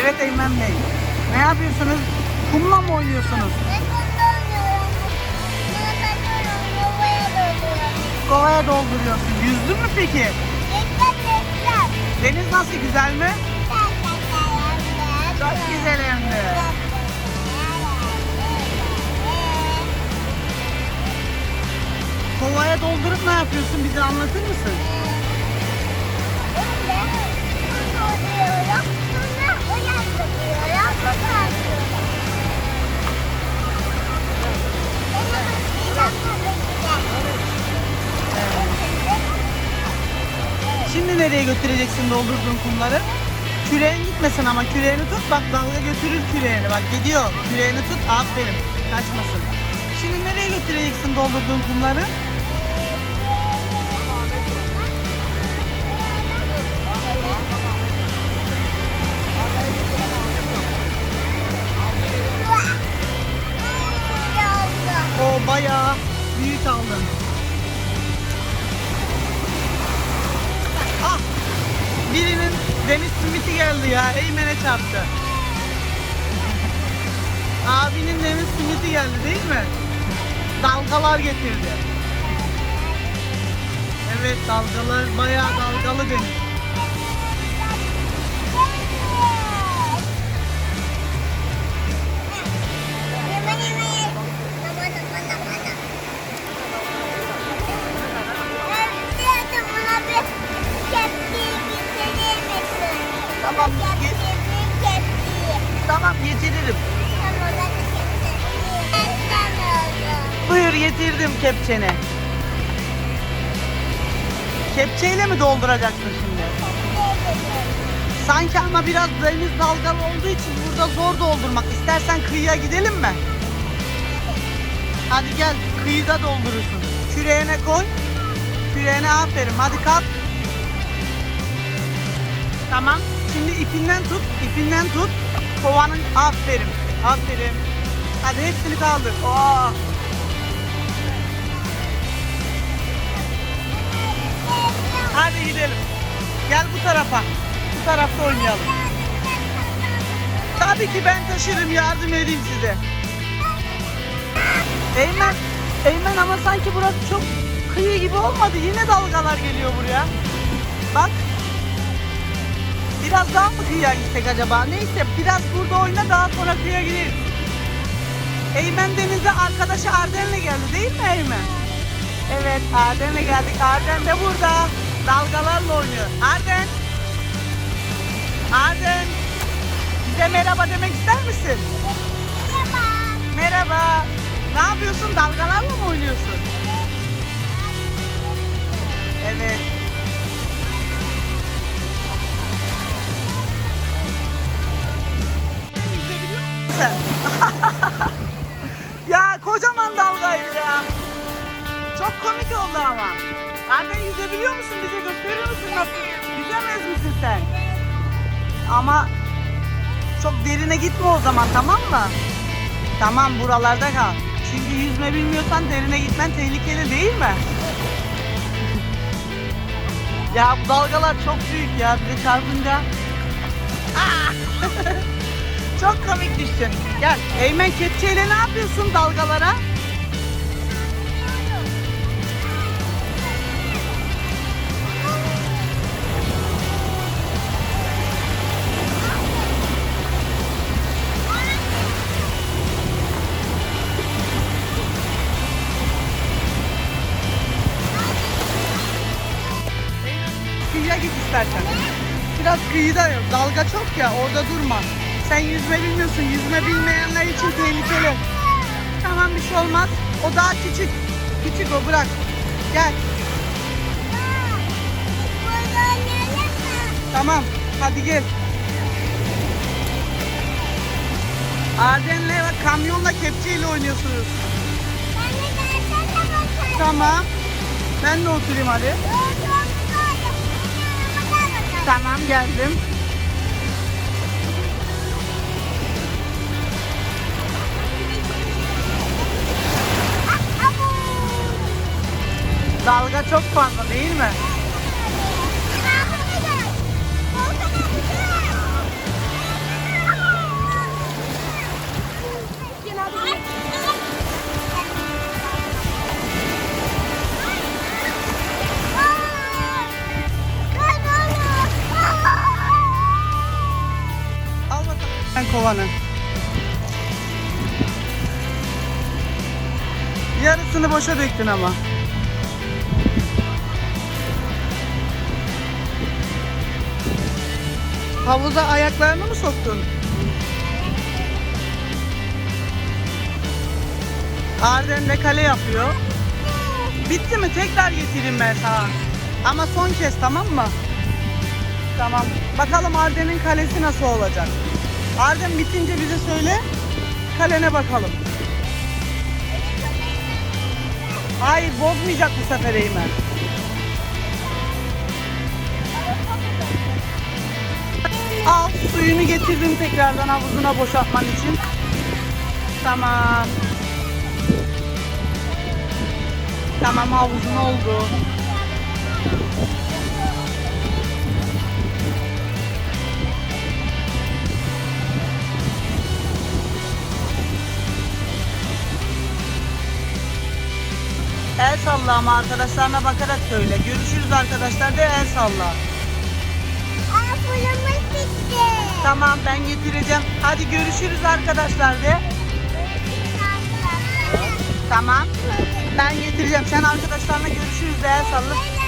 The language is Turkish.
Evet Eymen Bey. Ne yapıyorsunuz? Kumla mı oynuyorsunuz? Ben. Kovaya dolduruyorum. Dolduruyorsun. Yüzdün mü peki? Deniz nasıl güzel mi? Çok güzel hem de. Kovaya doldurup ne yapıyorsun? Bize anlatır mısın? Şimdi nereye götüreceksin doldurduğun kumları? Küreğin gitmesin ama küreğini tut bak dalga götürür küreğini bak gidiyor. Küreğini tut aferin kaçmasın. Şimdi nereye götüreceksin doldurduğun kumları? Deniz simiti geldi ya. Eymen'e çarptı. Abinin deniz simiti geldi değil mi? Dalgalar getirdi. Evet dalgalar bayağı dalgalı deniz. Buyur getirdim kepçeni. Kepçeyle mi dolduracaksın şimdi? Sanki ama biraz deniz dalgalı olduğu için burada zor doldurmak. İstersen kıyıya gidelim mi? Hadi gel kıyıda doldurursun. Küreğine koy. Küreğine aferin. Hadi kalk. Tamam. Şimdi ipinden tut. ipinden tut. Kovanın aferin. Aferin. Hadi hepsini kaldır. Oo. Hadi gidelim. Gel bu tarafa. Bu tarafta oynayalım. Tabii ki ben taşırım yardım edeyim size. Eymen, Eymen ama sanki burası çok kıyı gibi olmadı. Yine dalgalar geliyor buraya. Bak. Biraz daha mı kıyıya gitsek acaba? Neyse biraz burada oyna daha sonra kıyıya gideriz. Eymen denize arkadaşı Arden'le geldi değil mi Eymen? Evet Arden'le geldik. Arden de burada. Dalgalarla oynuyor. Arden. Arden. Bize merhaba demek ister misin? Merhaba. Ne yapıyorsun? Dalgalarla mı oynuyorsun? Evet. Ya kocaman dalgaydı ya. Çok komik oldu ama. Anne yüzebiliyor musun? Bize gösterir misin nasıl? Yüzemez misin sen? Ama çok derine gitme o zaman tamam mı? Tamam buralarda kal. Çünkü yüzme bilmiyorsan derine gitmen tehlikeli değil mi? ya bu dalgalar çok büyük ya bize çarpınca. Çok komik düştün. Gel Eymen kepçeyle ne yapıyorsun dalgalara? Git istersen. Biraz kıyıda yok. Dalga çok ya orada durma. Sen yüzme bilmiyorsun. Yüzme bilmeyenler için tehlikeli. Tamam bir şey olmaz. O daha küçük. Küçük o bırak. Gel. Tamam. Hadi gel. Arden'le kamyonla kepçeyle oynuyorsunuz. Tamam. Ben de oturayım hadi. Tamam geldim. Dalga çok fazla değil mi? Kovanın. Yarısını boşa döktün ama. Havuza ayaklarını mı soktun? Arden de kale yapıyor. Bitti mi? Tekrar getireyim ben sana. Ama son kez tamam mı? Tamam. Bakalım Arden'in kalesi nasıl olacak? Arden bitince bize söyle. Kalene bakalım. Hayır bozmayacak bu sefer Eymen. Al suyunu getirdim tekrardan havuzuna boşaltman için. Tamam. Tamam havuzun oldu. El salla ama arkadaşlarına bakarak söyle. Görüşürüz arkadaşlar de el salla. Aa fırınımız bitti. Tamam ben getireceğim. Hadi görüşürüz arkadaşlar de. Tamam. Ben getireceğim. Sen arkadaşlarına görüşürüz de el salla.